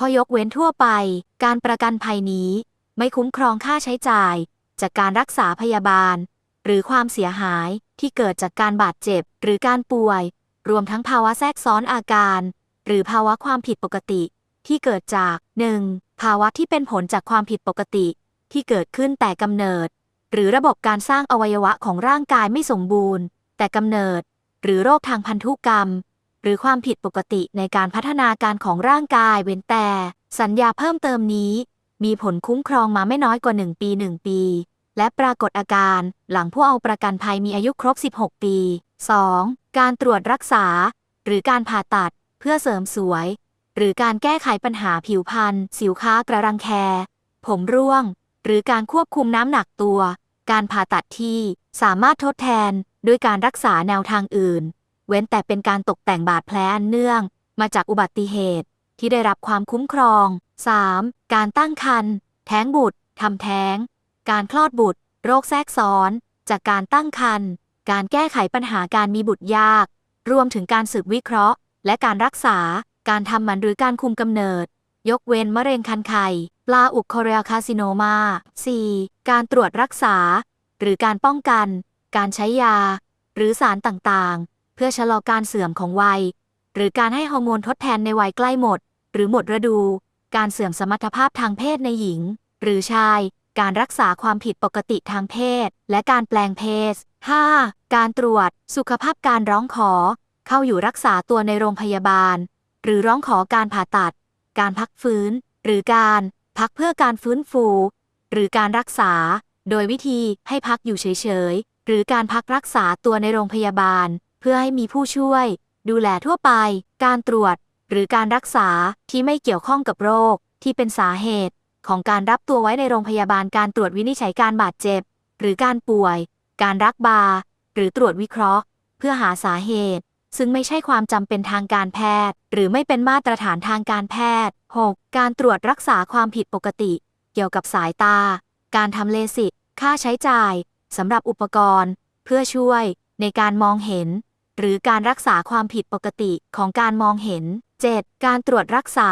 ข้อยกเว้นทั่วไป การประกันภัยนี้ ไม่คุ้มครองค่าใช้จ่าย จากการรักษาพยาบาล หรือความเสียหายที่เกิดจากการบาดเจ็บ หรือการป่วย รวมทั้งภาวะแทรกซ้อนอาการ หรือภาวะความผิดปกติ ที่เกิดจาก 1. ภาวะที่เป็นผลจากความผิดปกติ ที่เกิดขึ้นแต่กำเนิด หรือระบบการสร้างอวัยวะของร่างกายไม่สมบูรณ์ แต่กำเนิด หรือโรคทางพันธุกรรม หรือความผิดปกติในการพัฒนาการของร่างกายเว้นแต่ สัญญาเพิ่มเติมนี้ มีผลคุ้มครองมาไม่น้อยกว่า 1 ปี 1 ปี และปรากฏอาการหลังผู้เอาประกันภัยมีอายุครบ 16 ปี 2. การตรวจรักษา หรือการผ่าตัดเพื่อเสริมสวย หรือการแก้ไขปัญหาผิวพรรณสิวค้ากระรังแค ผมร่วง หรือการควบคุมน้ำหนักตัว การผ่าตัดที่สามารถทดแทนด้วยการรักษาแนวทางอื่น เว้นแต่เป็นการตกแต่งบาดแผลอันเนื่อง มาจากอุบัติเหตุที่ได้รับความคุ้มครอง 3. การตั้งครรภ์แท้งบุตรทำแท้ง การคลอดบุตร โรคแทรกซ้อน จากการตั้งครรภ์การแก้ไขปัญหาการมีบุตรยาก รวมถึงการสืบวิเคราะห์ และการรักษา การทำหมันหรือการคุมกำเนิด ยกเว้นมะเร็งคันไข่ปลาอุกคอเรียคาซิโนมา 4. การตรวจรักษา หรือการป้องกัน การใช้ยา หรือสารต่างๆ เพื่อชะลอการเสื่อมของวัย หรือการให้ฮอร์โมนทดแทนในวัยใกล้หมด หรือหมดฤดู การเสื่อมสมรรถภาพทางเพศในหญิง หรือชาย การรักษาความผิดปกติทางเพศ และการแปลงเพศ 5. การตรวจ สุขภาพการร้องขอ เข้าอยู่รักษาตัวในโรงพยาบาล หรือร้องขอการผ่าตัด การพักฟื้น หรือการพักเพื่อการฟื้นฟู หรือการรักษา โดยวิธีให้พักอยู่เฉยๆ หรือการพักรักษาตัวในโรงพยาบาล พื่อให้มีผู้ช่วย ดูแลทั่วไป การตรวจ หรือการรักษาที่ไม่เกี่ยวข้องกับโรค ที่เป็นสาเหตุ ของการรับตัวไว้ในโรงพยาบาลการตรวจวินิจฉัยการบาดเจ็บ หรือการป่วย การรักบา หรือตรวจวิเคราะห์ เพื่อหาสาเหตุ ซึ่งไม่ใช่ความจำเป็นทางการแพทย์ หรือไม่เป็นมาตรฐานทางการแพทย์ 6. การตรวจรักษาความผิดปกติ เกี่ยวกับสายตา การทำเลสิกค่าใช้จ่ายสำหรับอุปกรณ์ เพื่อช่วยในการมองเห็น หรือการรักษาความผิดปกติของการมองเห็น 7. การตรวจรักษา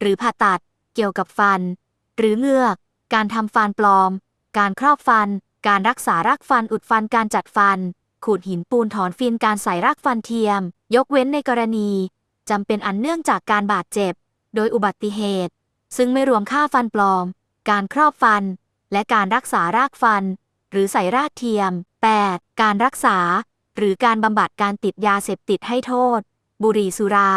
หรือผ่าตัด เกี่ยวกับฟัน หรือเหือก การทำฟันปลอม การครอบฟัน การรักษารากฟันอุดฟันการจัดฟัน ขูดหินปูนถอนฟินการใส่รากฟันเทียม ยกเว้นในกรณีจำเป็นอันเนื่องจากการบาดเจ็บ โดยอุบัติเหตุ ซึ่งไม่รวมค่าฟันปลอม การครอบฟัน และการรักษารากฟัน หรือใส่รากเทียม 8. การรักษา หรือการบำบัดการติดยาเสพติดให้โทษ บุหรี่สุรา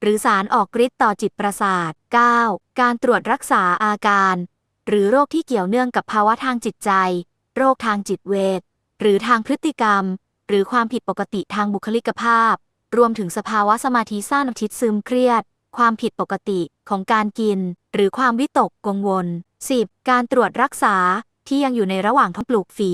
หรือสารออกฤทธิ์ต่อจิตประสาท 9. การตรวจรักษาอาการ หรือโรคที่เกี่ยวเนื่องกับภาวะทางจิตใจ โรคทางจิตเวชหรือทางพฤติกรรม หรือความผิดปกติทางบุคลิกภาพ รวมถึงสภาวะสมาธิสั้นทิดซึมเครียด ความผิดปกติของการกิน หรือความวิตกกังวล 10. การตรวจรักษาที่ยังอยู่ในระหว่างท้องปลูกฝี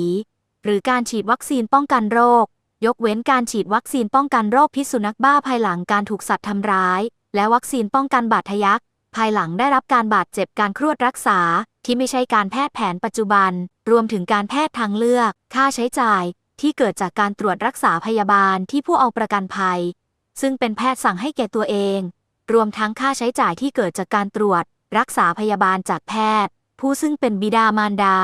หรือการฉีดวัคซีนป้องกันโรค ยกเว้นการฉีดวัคซีนป้องกันโรคพิษสุนัขบ้าภายหลังการถูกสัตว์ทำร้าย และวัคซีนป้องกันบาดทะยัก ภายหลังได้รับการบาดเจ็บการครวดรักษา ที่ไม่ใช่การแพทย์แผนปัจจุบัน รวมถึงการแพทย์ทางเลือก ค่าใช้จ่าย ที่เกิดจากการตรวจรักษาพยาบาลที่ผู้เอาประกันภัย ซึ่งเป็นแพทย์สั่งให้แก่ตัวเอง รวมทั้งค่าใช้จ่ายที่เกิดจากการตรวจ รักษาพยาบาลจากแพทย์ ผู้ซึ่งเป็นบิดามารดา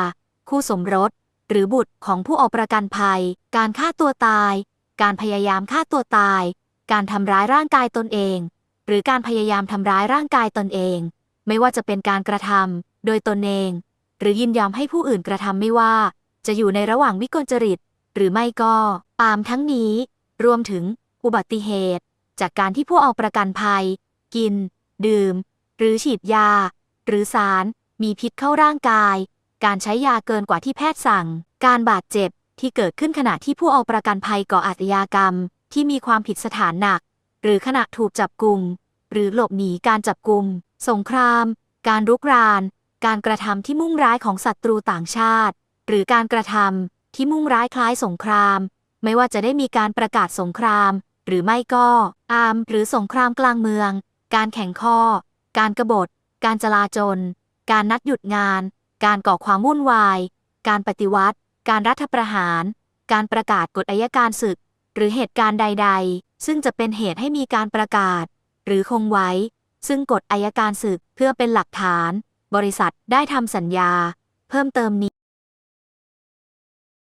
คู่สมรส หรือบุตรของผู้เอาประกันภัย การฆ่าตัวตาย การพยายามฆ่าตัวตาย การทำร้ายร่างกายตนเอง หรือการพยายามทำร้ายร่างกายตนเอง ไม่ว่าจะเป็นการกระทำโดยตนเอง หรือยินยอมให้ผู้อื่นกระทำไม่ว่า จะอยู่ในระหว่างวิกลจริต หรือไม่ก็ตามทั้งนี้ รวมถึงอุบัติเหตุ จากการที่ผู้เอาประกันภัย กิน ดื่ม หรือฉีดยา หรือสาร มีพิษเข้าร่างกาย การใช้ยาเกินกว่าที่แพทย์สั่ง การบาดเจ็บที่เกิดขึ้นขณะที่ผู้เอาประกันภัยก่ออาชญากรรม ที่มีความผิดสถานหนัก หรือขณะถูกจับกลุ่มหรือหลบหนีการจับกลุ่มสงคราม การรุกราน การกระทำที่มุ่งร้ายของศัตรูต่างชาติ หรือการกระทำที่มุ่งร้ายคล้ายสงคราม ไม่ว่าจะได้มีการประกาศสงคราม หรือไม่ก็อามหรือสงครามกลางเมือง การแข่งข้อ การกบฏ การจลาจล การนัดหยุดงาน การก่อความวุ่นวาย การปฏิวัติ การรัฐประหาร การประกาศกฎอัยการศึก หรือเหตุการณ์ใด ๆ ซึ่งจะเป็นเหตุให้มีการประกาศ หรือคงไว้ ซึ่งกฎอายการศึกเพื่อเป็นหลักฐาน บริษัทได้ทำสัญญา เพิ่มเติมนี้